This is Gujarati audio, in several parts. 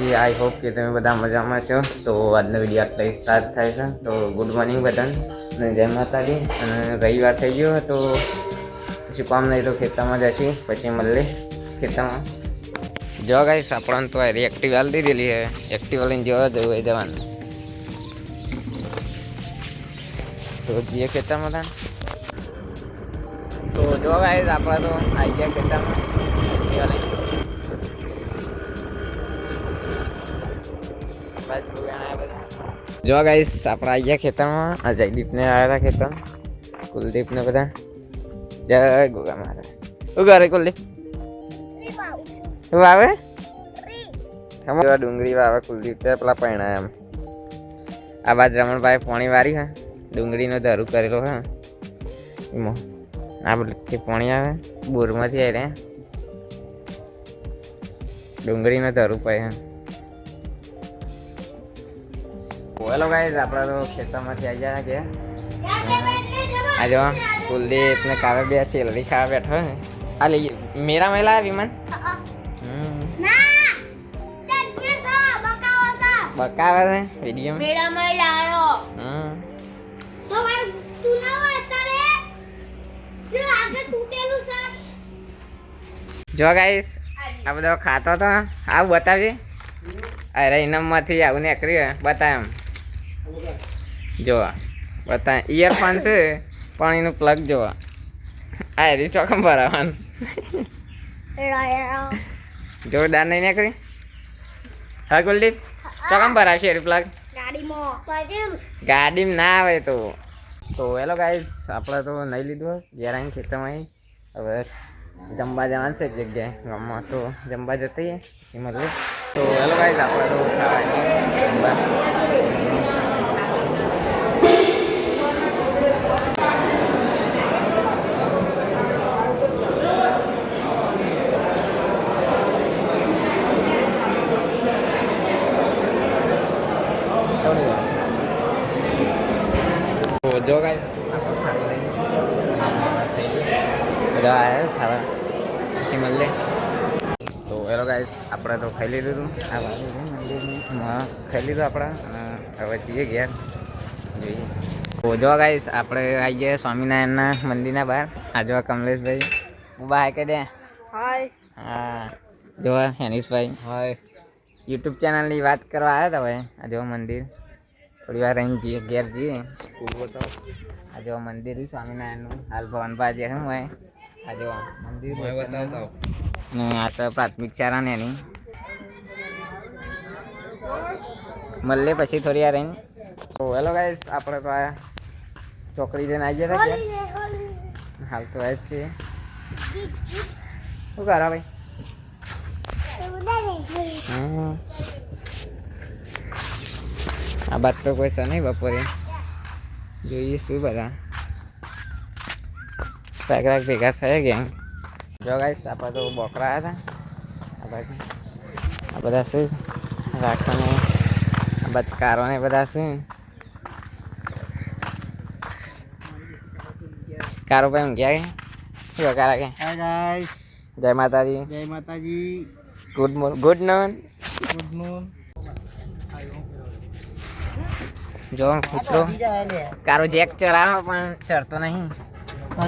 જય આઈ હોપ કે તમે બધા મજામાં છો. તો આજનો વીડિયો આટલા સ્ટાર્ટ થાય છે. તો ગુડ મોર્નિંગ બધાને. અને જય માતાજી. અને રવિવાર થઈ ગયો તો પછી કામ નહીં તો ખેતરમાં જશી. પછી મળે ખેતરમાં. જો ગાઈસ આપણને તો એક્ટિવ હાલ દીધેલી છે. એક્ટિવ લઈને જોવા જવું હોય જવાનું. તો જઈએ ખેતરમાં તો જો ગાઈસ આપણે તો આવી ગયા ખેતરમાં. જો ગાઈસ આપણે આવી ખેતરમાં આ જયદીપને આવ્યા હતા કુલદીપને બધા. જય ગોગા માતા. શું કરે કુલદીપ? શું વાવે એમાં ડુંગળી વાવે કુલદીપ તે પેલા પૈણા એમ આ બાજ રમણભાઈ પોણી વારી, હા. ડુંગળીનો ધરું કરેલો, હા. એમાં આ બધું પોણી આવે. બોરમાંથી આવી રહ્યા ડુંગળીનો ધરું પાય, હા. હેલો ગાઈઝ આપણા તો ખેતરમાંથી આવી ગયા કે? આ જો કુલદીપ ને કાવે બે સેલરી ખાવા બેઠો ને. આ લઈ મેરા મેલા વિમાન? હમ. બકાવે ને વીડિયો મેળામાં લાયો. હમ. તો ભાઈ તું ના અત્યારે? જો આગળ તૂટેલું છે. જો ગાઈસ આ બધો ખાતો તો આવું બતાવજે અરે ઇનામમાંથી આવું નીકળ્યું બતાવ એમ. જો બતા ઇયરફોન છે પણ એનું પ્લગ જોવા. આ એરી ચોખમ ભરાવાનું જોરદાર નહીં કરી હા, કુલદીપ? ચોકમ ભરાવશે એરી પ્લગ ગાડીમાં ના આવે તો. તો હેલો ગાઈસ આપણે તો નહીં લીધું ગેરાઈ ખેતરમાં. હવે જમવા જવાનું છે એક જગ્યાએ. ગામમાં તો જમવા જતી એ મળીએ તો હેલો ગાઈસ આપણે તો ખાવા જમવા થોડી વાર. તો જો ગાઈસ બધા આવ્યા ખાવા પછી મળીએ તો હેલો ગાઈસ આપણે તો ખાઈ લીધું હતું આ બાજુ છે મંદિરની એમાં ખાઈ લીધું આપણે. અને હવે જઈએ ઘેર. જોઈએ. તો જો ગાઈસ આપણે આવી ગયા સ્વામિનારાયણના મંદિરના બહાર. આ જો કમલેશભાઈ. ઊભા હાય કે દે. હાય હા જો હેનીશભાઈ. હાય યુટ્યુબ ચેનલની વાત કરવા આવ્યા હતા ભાઈ. આ જો મંદિર. થોડી વાર અહીં જઈએ ઘેર જઈએ. સ્કૂલ બતાવ. આ જો મંદિર છે સ્વામિનારાયણનું. હાલ ભવનભાઈ જે શું હોય આ જો મંદિર મેં બતાવતા ને આ તો પ્રાથમિક શાળા ને એની. મળીએ પછી થોડી વાર રહીને તો હેલો ગાઈસ આપણે તો આ ચોકડી જઈને આવી ગયા હતા. હાલ તો આ જ છીએ. શું કરા ભાઈ? આ બાદ તો કોઈ છે નહીં બપોરે. જોઈએ શું બધા. પેકરાક ભેગા થયા ગયા જો ગાઈસ આપણે તો બોકરા હતા. આ બધા શું? રાખવાને. બચકારો ને બધા શું? કારો ભાઈ ઊંઘ્યા કે? શું કારા કે? હાય ગાઈસ જય માતાજી. જય Mataji. Good morning good noon good noon જો મિત્રો કારો જેક ચરાવો પણ ચડતો નહીં.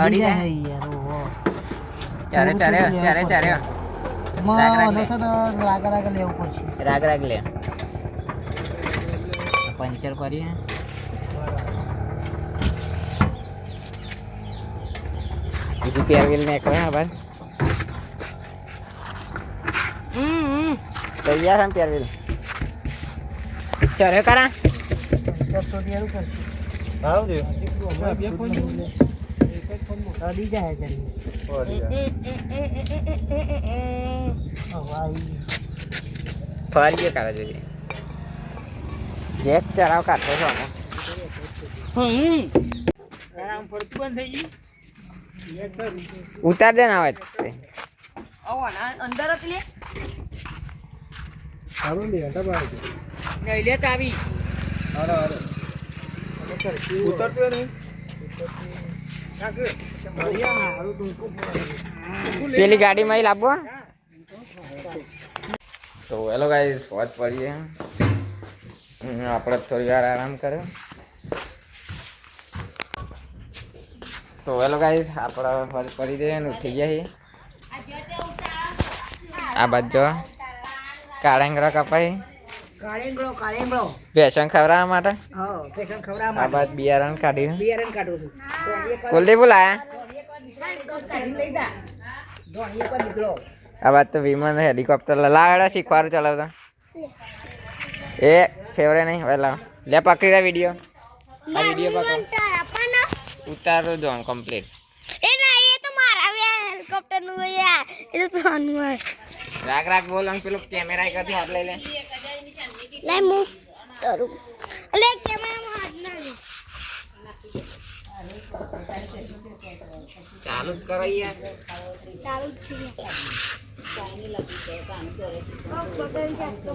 અડી જાય. યાર ચારે ચારે ચારે ચારે રાગ રાગ નસો તો રાગ રાગ લેવું પડશે રાગ રાગ લે. પંચર કરીએ. બીજું પેરવેલ ને કહે આભાર ભાઈ. તૈયાર છે તેર પેરવેલ ચરે કરા. ચારસો તેરું કરશે. ભાવ દે. અડી જાય જલ્દી ફરીએ કાઢે જોઈએ જેક ચરાવ કાઢતો છો ઉતાર દે ને આવે તે. અંદર જ લે સારું લે હટા બાર નહીં લે ચાવી હાલો હાલો. ઉતરતું નહીં? પેલી ગાડીમાં લાવવો તો હેલો ગાઈસ વોચ પડીએ હમ, આપણે થોડી વાર આરામ કર્યો. તો હેલો ગાઈસ આપણે વોચ પડી જઈએ ને ઉઠી ગયા છીએ આ બાજુ કાળેંગરો કપાઈ. કાળેંગળો કાળેંગળો. ભેસણ ખવડાવવા માટે? હા પેશન આ બાદ બિયારણ કાઢી બિયારણ કાઢું છું. ધોણીએ કુલદીપ બોલાયા. આ બાદ તો વિમાન હેલિકોપ્ટર લાવેડા શીખવાડું ચલાવતા. એ ફેવરે નહીં હવે લાવ. લે પકડી દે વીડિયો આ વીડિયો પકડ. ઉતારો જો કમ્પ્લીટ એ ના એ તો મારા વે હેલિકોપ્ટરનું યાર એ તો તોનું રાખ રાખ બોલ પેલું કેમેરા કરતી હાથ લઈ લે. લે હું કરું. અલે કેમેરામાં હાથ ના લે. ચાલુ જ કરો યાર. ચાલુ જ છે. કોક બટન છે તો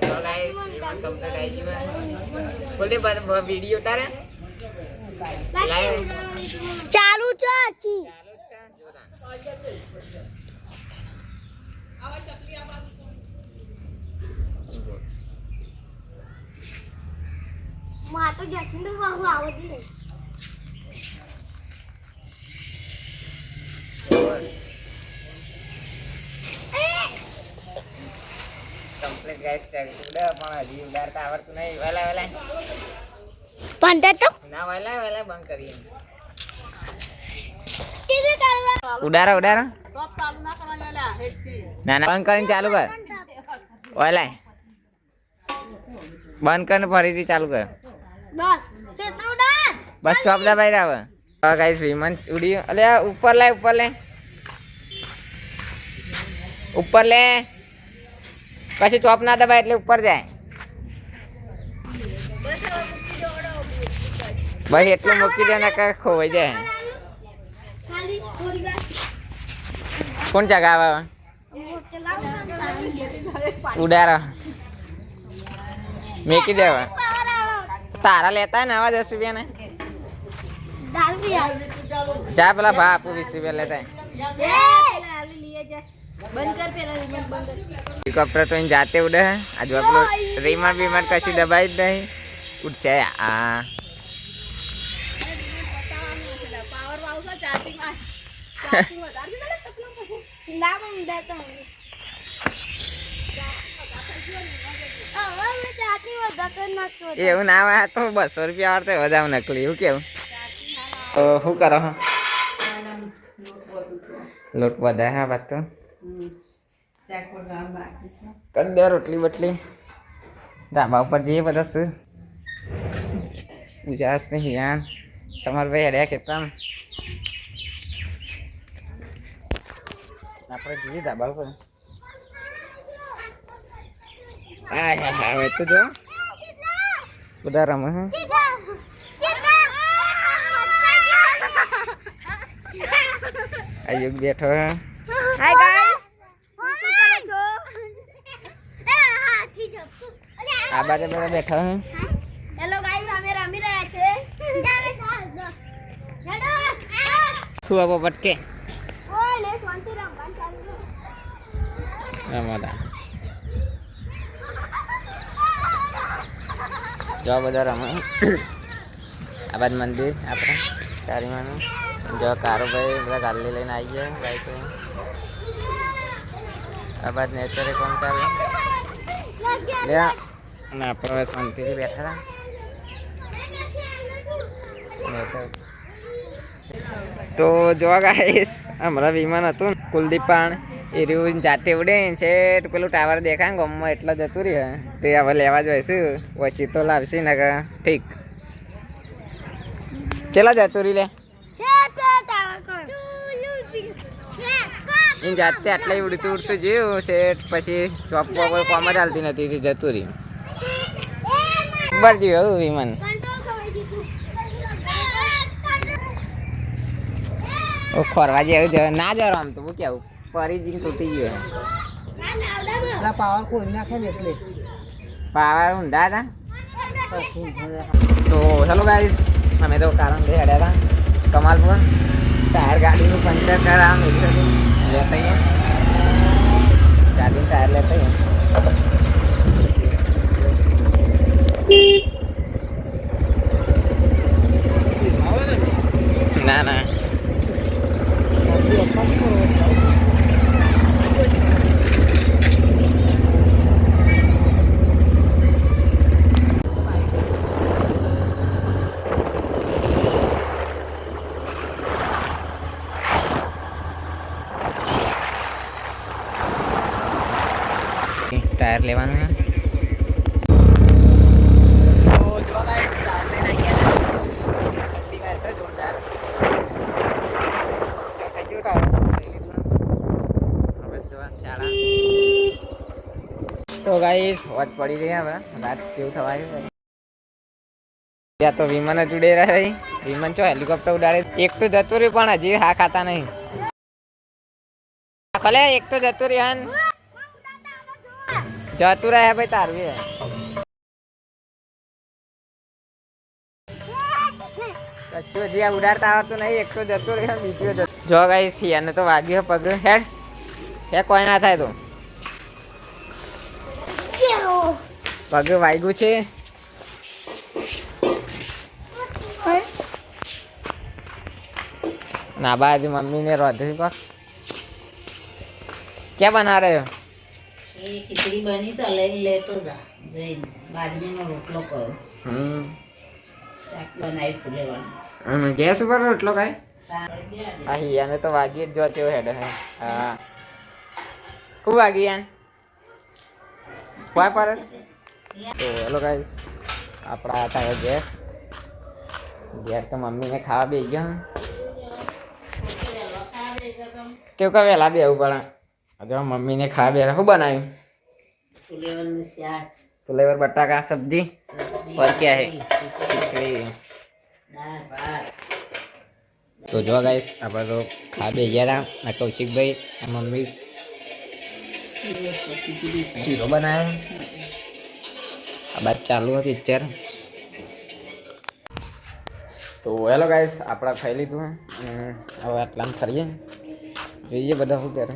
તો guys, વિમાન complete આવી કુલદીપ વીડિયો તારે ચાલુ છે છી માં તો જસીન તો વાહ આવત નહીં. કમ્પ્લીટ ગાઈસ ચાલ ઉડે પણ હજી ઉડાડતા આવડતું નહીં. વેલા વેલા પંદર તો ના વેલા વેલા બંધ કરીએ. ઉડારો ઉડારો ના ના બંધ કરીને ચાલુ કર. ઓલાય બંધ કરીને ફરીથી ચાલુ કર. બસ બસ ચોપ દબાઈ રાવ તો ગાઈસ વિમાન ઉડી અલે ઉપર લે ઉપર લે. ઉપર લે. પછી ચોપ ના દબાય એટલે ઉપર જાય. બસ એટલું મૂકી દે ને કે ખોવાઈ જાય. કોણ ચગાવે ઉડારો મેકી દેવા. તારા લેતા ને આવા દસ રૂપિયા ને જા પેલા ભા આપું વીસ રૂપિયા લેતા. હેલિકોપ્ટર તો જાતે ઉડે હે. આજુ આપણું રીમટ બીમટ કશું દબાઈ જ નહીં. ઉડશે આ એવું ના આવે તો બસો રૂપિયા વાળતો વધારે નકલી એવું કેવું? તો શું કરો હો? લોટ વધારે હા વાત તો? કરી દે રોટલી બટલી. ધાબા ઉપર જઈએ બધા શું? ઉજાસ ને હિયાન. સમરભાઈ હડ્યા કેતા આપણે જઈએ ધાબા ઉપર. હા હા હા હવે તો જો. બધા રમે હે. આયુગ બેઠો હે. હાય ગાઈસ શું કરો છો એ હાથી જપતું આ બાજુ બધા બેઠા હે. હેલો ગાઈસ અમે રમી રહ્યા છે શું આપો પટકે જો બધા રમે આ બાજુ મંદિર આપણે ચારીમાનું જો કારો ભાઈ બધા ગાલી લઈને આવી ગયા બાઈક આ બાજુ નેચરે કોણ ચાલે? લે અને આપણે શાંતિથી બેઠા હતા તો જોવા ગાઈશ હમણાં વિમાન હતું ને કુલદીપાણ એ રહ્યું જાતે ઉડે છે પેલું ટાવર દેખાય ને ગમમાં એટલા જતું રહે. તે હવે લેવા જ હોય પછી તો લાવશે ને ઠીક. ચેલા જતું રહી લે. જાતે આટલા ઉડતું ઉડતું જોયું છે પછી ચોપ કોમ જ હાલતી નથી જતું રહ્યું બરાબર જોયું વિમાન. ફરવા જેવું જ ના જરો આમ તો હું કેવું ફરી જઈને તૂટી ગયો. પાવર ખોલી નાખે ને એટલે. પાવર ઊંધા હતા. તો હેલો ગાઈસ અમે તો કારણ બે હેડ્યા હતા કમાલપુર ટાયર ગાડીનું પંચર કરાવ લેતા ગાડીનું ટાયર લેતા ના ના ટાયર લેવાનું છે તો ગાઈસ વાત પડી ગઈ હવે. રાત કેવું થવાયું ત્યાં તો વિમાન જ ઉડે રહે વિમાન ચો હેલિકોપ્ટર ઉડાડે એક તો જતું રહ્યું પણ હજી હા ખાતા નહીં. ભલે એક તો જતું રહ્યું જતું રહે ભાઈ તારું કશું હજી આ ઉડાડતા આવડતું નહીં. એક તો જતું રહ્યું, બીજું જો ગાઈસ એને તો વાગ્યો પગ હેડ. હે, કોઈ ના થાય તો કેવો પગ વાગ્યું છે. ના બાજુ મમ્મી ને રોધ્યું કોક. ક્યાં બના રહ્યો એ ખીચડી બની છે લઈ લેતો જા. જઈને બાજરીનો રોટલો કરો. હમ. શાક બનાવી ફૂલેવાનું. હમ, ગેસ ઉપર રોટલો ખાય? આ તો વાગી જ જો તેવો હેડ હે હા. શું વાગી યાન કોઈ પર તો હેલો ગાઈસ આપણા હતા ઘેર ઘેર તો મમ્મીને ખાવા બે ગયો કેવું કે વહેલા બેવું પડે જો મમ્મીને ખાવા બે શું બનાવ્યું ફૂલેવાનું શાક ફ્લેવર બટાકા સબ્જી સબ્જી और क्या है? ખીચડી, ખીચડી દાળ ભાત તો જો ગાઈસ આપણે તો ખા બે ગયા હતા આ કૌશિકભાઈ આ મમ્મી ખીચડી છે. શીરો બનાવ્યો આ બાદ ચાલુ હોય પિક્ચર તો હેલો ગાઈસ, આપણે ખાઈ લીધું. અને હવે આટલામાં ફરીએ. જોઈએ બધા શું કરે.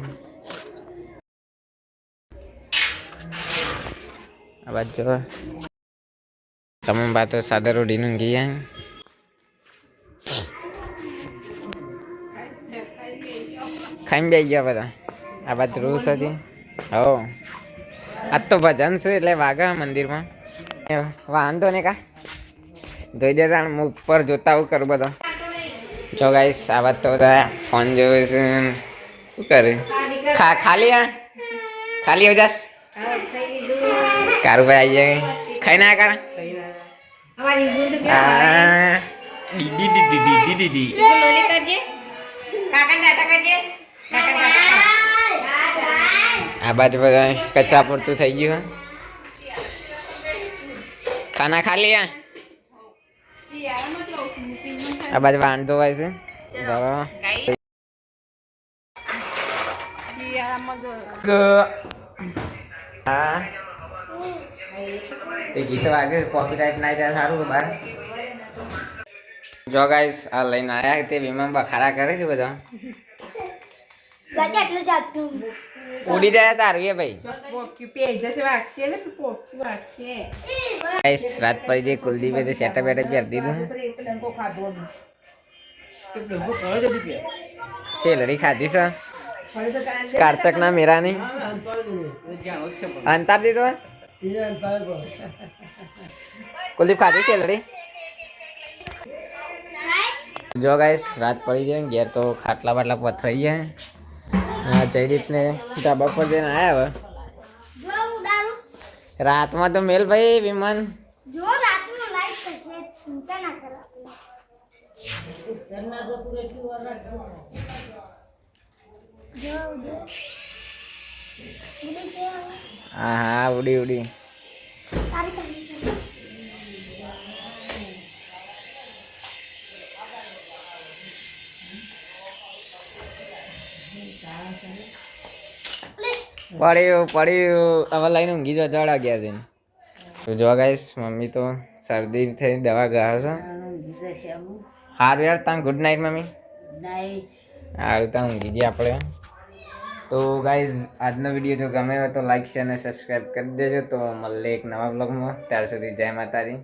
આ બાદ જો. તમામ બાતો સાદર રોટીનું ગયા ખાઈને બે ગયા બધા. આ બાદ રોસ હતી. હો. આજ તો ભજન છે એટલે વાગા મંદિરમાં. વાંધો ને કા. જોઈ દેતા હું ઉપર જોતા હું કરું બધો. જો આ વાત તો ફોન જોવે છે. શું કરે? ખા, ખાલી આ ખાલી હો જાસ? કારુભાઈ આવી જાય. ખાઈ ના કાર. દીદી દીદી ડી ડી. આ બાજુ બધા કચરા પૂરતું થઈ ગયું, હે. ખાના ખાલી આ? આ બાજુ વાંધો હોય છે. ગીત વાગે કોપીરાઇટ ના જાય સારું બાર. જો આ લઈને આવ્યા તે વિમાન બખારા કરે છે બધા. ઉડી જાય તારું એ ભાઈ. રાત પડી જઈ કુલદીપે તો સેટઅપ બેટઅપ કરી દીધું. સેલરી ખાધી છે કાર્તક ના મેરાની. અંતાર દીધો કુલદીપ ખાધી સેલરી? જો ગાઈસ રાત પડી જાય ને ઘેર તો ખાટલા બાટલા પથરાઈ ગયા. હા જયદીપ ને ધાબા પર જઈને આયા હવે. માં રાતમાં તો મેલ ભાઈ વિમાન જો રાતનો લાઈટ થશે ચિંતા ના કરો. ઘરના જતું રહે એટલી વાર જો જો ઉડી કે હા હા ઉડી ઉડી. પડ્યું પડ્યું. હવે લઈને ઊંઘી જો જડ અગિયાર દિન તો જો ગાઈસ, મમ્મી તો શરદી થઈ, દવા ગયા છે. સારું યાર તાં ગુડ નાઇટ મમ્મી. સારું ત્યાં ઊંઘી જઈએ આપણે. તો ગાઈઝ આજનો વીડિયો જો ગમે હોય તો લાઈક શેર અને સબસ્ક્રાઈબ કરી દેજો. તો મળીએ એક નવા બ્લોગમાં ત્યાર સુધી જય માતાજી.